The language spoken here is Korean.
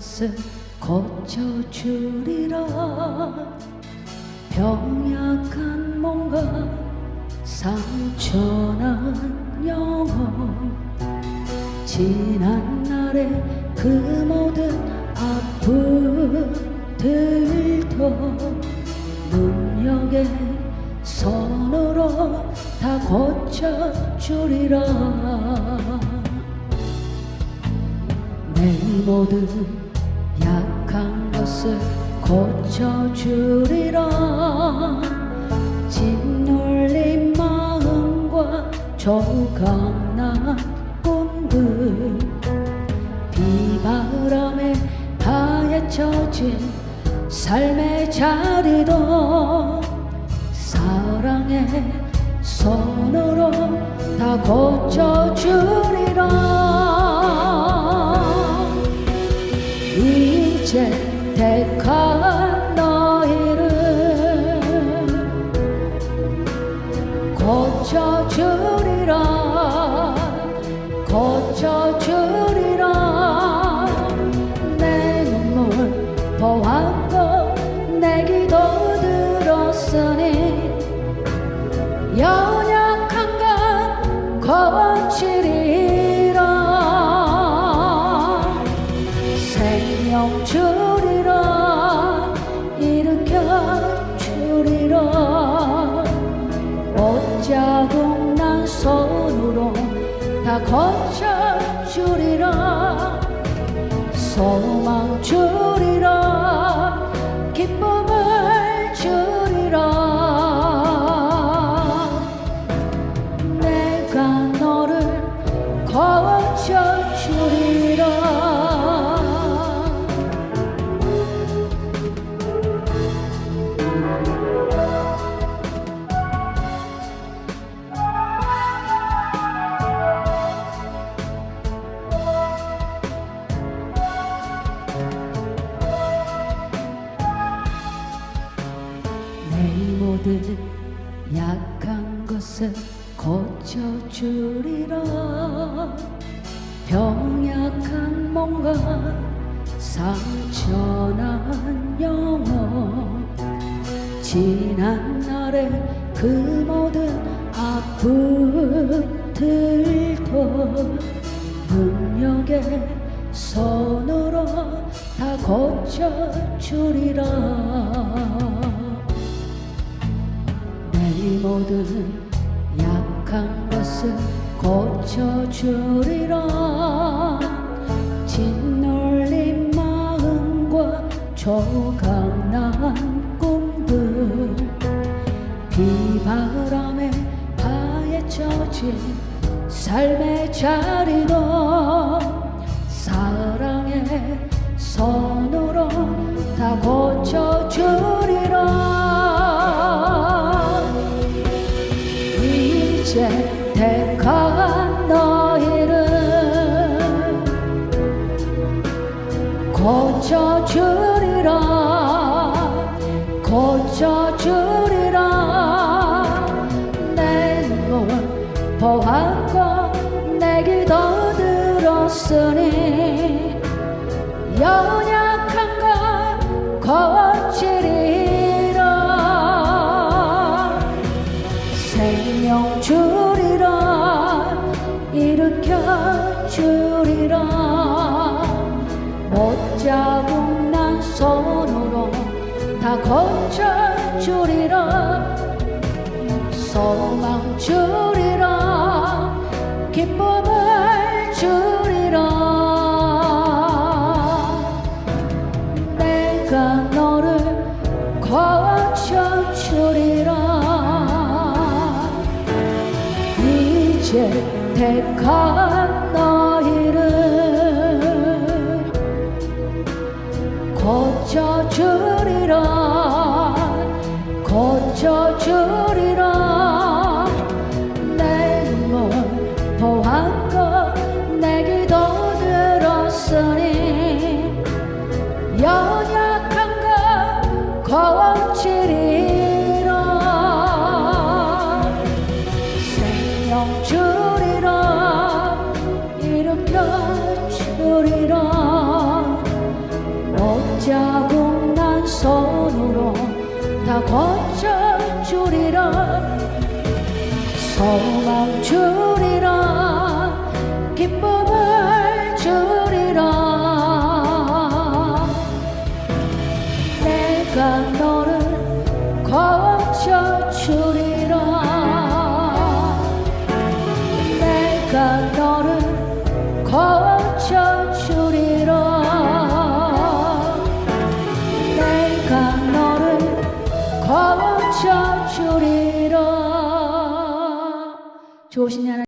것을 고쳐주리라. 병약한 몸과 상처난 영혼. 지난 날의 그 모든 아픔들도 능력의 손으로 다 고쳐주리라. 내 모든 것을 고쳐주리라. 짓눌린 마음과 조각난 꿈들. 비바람에 파헤쳐진 삶의 자리도 사랑의 손으로 다 고쳐주리라. 이제 택한 너희를 고쳐주리라 고쳐주리라. 내 눈물 보았고 내 기도 들었으니 연약한 것 고치 다 고쳐 주리라. 소망 주 내 모든 약한 것을 고쳐주리라. 병약한 몸과 상처난 영혼. 지난 날의 그 모든 아픔들도 능력의 손으로 다 고쳐주리라 모든 약한 것을 고쳐주리라. 짓눌린 마음과 조각난 꿈들 비바람에 파헤쳐진 삶의 자리도 이제 택한 너희를 고쳐주리라 고쳐주리라. 내 눈물 보았고 내 기도 들었으니 연약 못자국 난 손으로 다 고쳐 주리라. 소망 주리라. 기쁨을 주리라. 내가 너를 고쳐 주리라. 이제 택한 너희 고쳐주리라 고쳐주리라. 내 눈물 보았고 내 기도 들었으니 연약 소망 주리라 기쁨을 주리라 내가 너를 거쳐 주리 거쳐